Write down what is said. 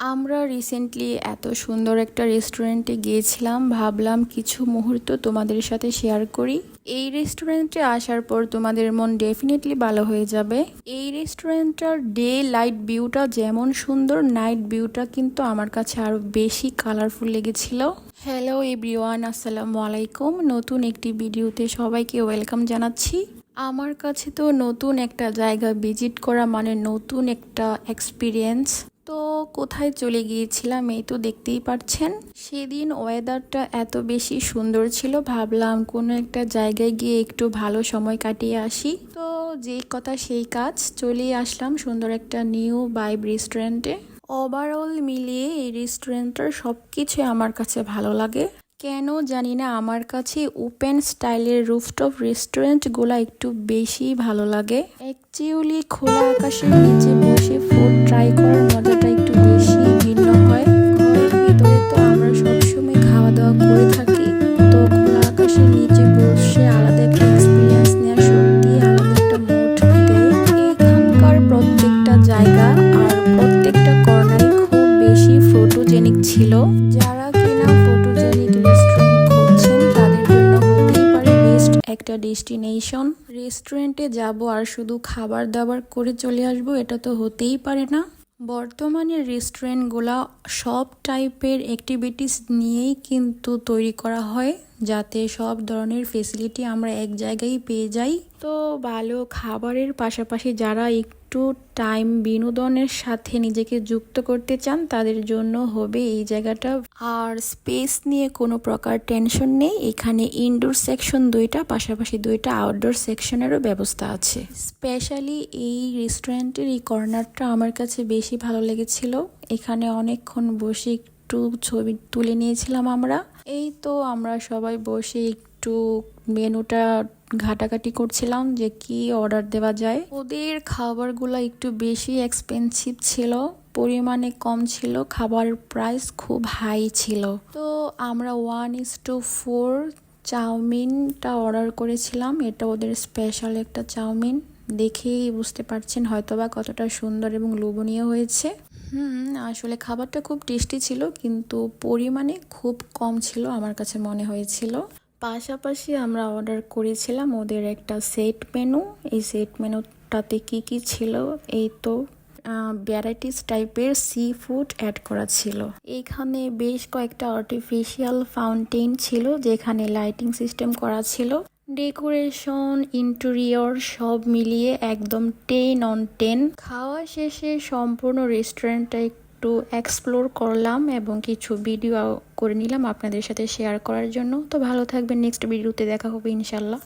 আমরা রিসেন্টলি এত সুন্দর একটা রেস্টুরেন্টে গিয়েছিলাম, ভাবলাম কিছু মুহূর্ত তোমাদের সাথে শেয়ার করি। এই রেস্টুরেন্টে আসার পর তোমাদের মন ডেফিনেটলি ভালো হয়ে যাবে। এই রেস্টুরেন্টটার ডে লাইট ভিউটা যেমন সুন্দর নাইট ভিউটা কিন্তু আমার কাছে আরও বেশি কালারফুল লেগেছিল। হ্যালো এভরিওয়ান আসসালামু আলাইকুম। নতুন একটি ভিডিওতে সবাইকে ওয়েলকাম জানাচ্ছি। আমার কাছে তো নতুন একটা জায়গা ভিজিট করা মানে নতুন একটা এক্সপিরিয়েন্স কোথায় চলে গিয়েছিলাম এই তো দেখতেই পাচ্ছেন সেদিন ওয়েদারটা এত বেশি সুন্দর ছিল, ভাবলাম কোনো একটা জায়গায় গিয়ে একটু ভালো সময় কাটিয়ে আসি। তো যেই কথা সেই কাজ চলে আসলাম সুন্দর একটা নিউ বাইব রেস্টুরেন্টে ওভারঅল মিলিয়ে এই রেস্টুরেন্টটার সব কিছুই আমার কাছে ভালো লাগে। কেন জানি না, আমার কাছে ওপেন স্টাইলের রুফটপ রেস্টুরেন্টগুলো একটু বেশি ভালো লাগে। অ্যাকচুয়ালি খোলা আকাশের নিচে বসে ফুড ট্রাই করার যারা কিনা ফটোজেনিক রেস্টুরেন্ট খুঁজছেন, তাদের জন্য হতেই পারে বেস্ট একটা ডেস্টিনেশন রেস্টুরেন্টে যাব আর শুধু খাবার দাবার করে চলে আসব, এটা তো হতেই পারে না। বর্তমানে রেস্টুরেন্টগুলা সব টাইপের অ্যাক্টিভিটিস নিয়েই কিন্তু তৈরি করা হয়। যাতে সব ধরনের ফেসিলিটি আমরা এক জায়গায় পেয়ে যাই। তো ভালো খাবারের পাশাপাশি যারা একটু টাইম বিনোদনের সাথে নিজেকে যুক্ত করতে চান, তাদের জন্য হবে এই জায়গাটা। আর স্পেস নিয়ে কোনো প্রকার টেনশন নেই। এখানে ইনডোর সেকশন দুইটা, পাশাপাশি দুইটা আউটডোর সেকশনেরও ব্যবস্থা আছে। স্পেশালি এই রেস্টুরেন্টের এই কর্নারটা আমার কাছে বেশি ভালো লেগেছিল। এখানে অনেকক্ষণ বসে একটু ছবি তুলে নিয়েছিলাম আমরা। এই তো আমরা সবাই বসে একটু মেনুটা ঘাটাঘাটি করছিলাম যে কি অর্ডার দেওয়া যায়। ওদের খাবারগুলো একটু বেশি এক্সপেন্সিভ ছিল, পরিমাণে কম ছিল, খাবার প্রাইস খুব হাই ছিল। তো আমরা ওয়ান ইস টু ফোর চাউমিনটা অর্ডার করেছিলাম। এটা ওদের স্পেশাল একটা চাউমিন। দেখেই বুঝতে পারছেন হয়তোবা কতটা সুন্দর এবং লোভনীয় হয়েছে। হুম আসলে খাবারটা খুব টেস্টি ছিল, কিন্তু পরিমাণে খুব কম ছিল আমার কাছে মনে হয়েছিল। পাশাপাশি আমরা অর্ডার করেছিলাম ওদের একটা সেট মেনু। এই সেট মেনুটাতে কি কি ছিল? এই তো ভ্যারাইটিস টাইপের সি ফুড অ্যাড করা ছিল। এখানে বেশ কয়েকটা আর্টিফিশিয়াল ফাউন্টেন ছিল, যেখানে লাইটিং সিস্টেম করা ছিল। ডেকোরেশন, ইন্টেরিয়র সব মিলিয়ে একদম টেন অন টেন খাওয়া শেষে সম্পূর্ণ রেস্টুরেন্টটা একটু এক্সপ্লোর করলাম এবং কিছু ভিডিও করে নিলাম আপনাদের সাথে শেয়ার করার জন্য। তো ভালো থাকবেন নেক্সট ভিডিওতে দেখা হবে ইনশাল্লাহ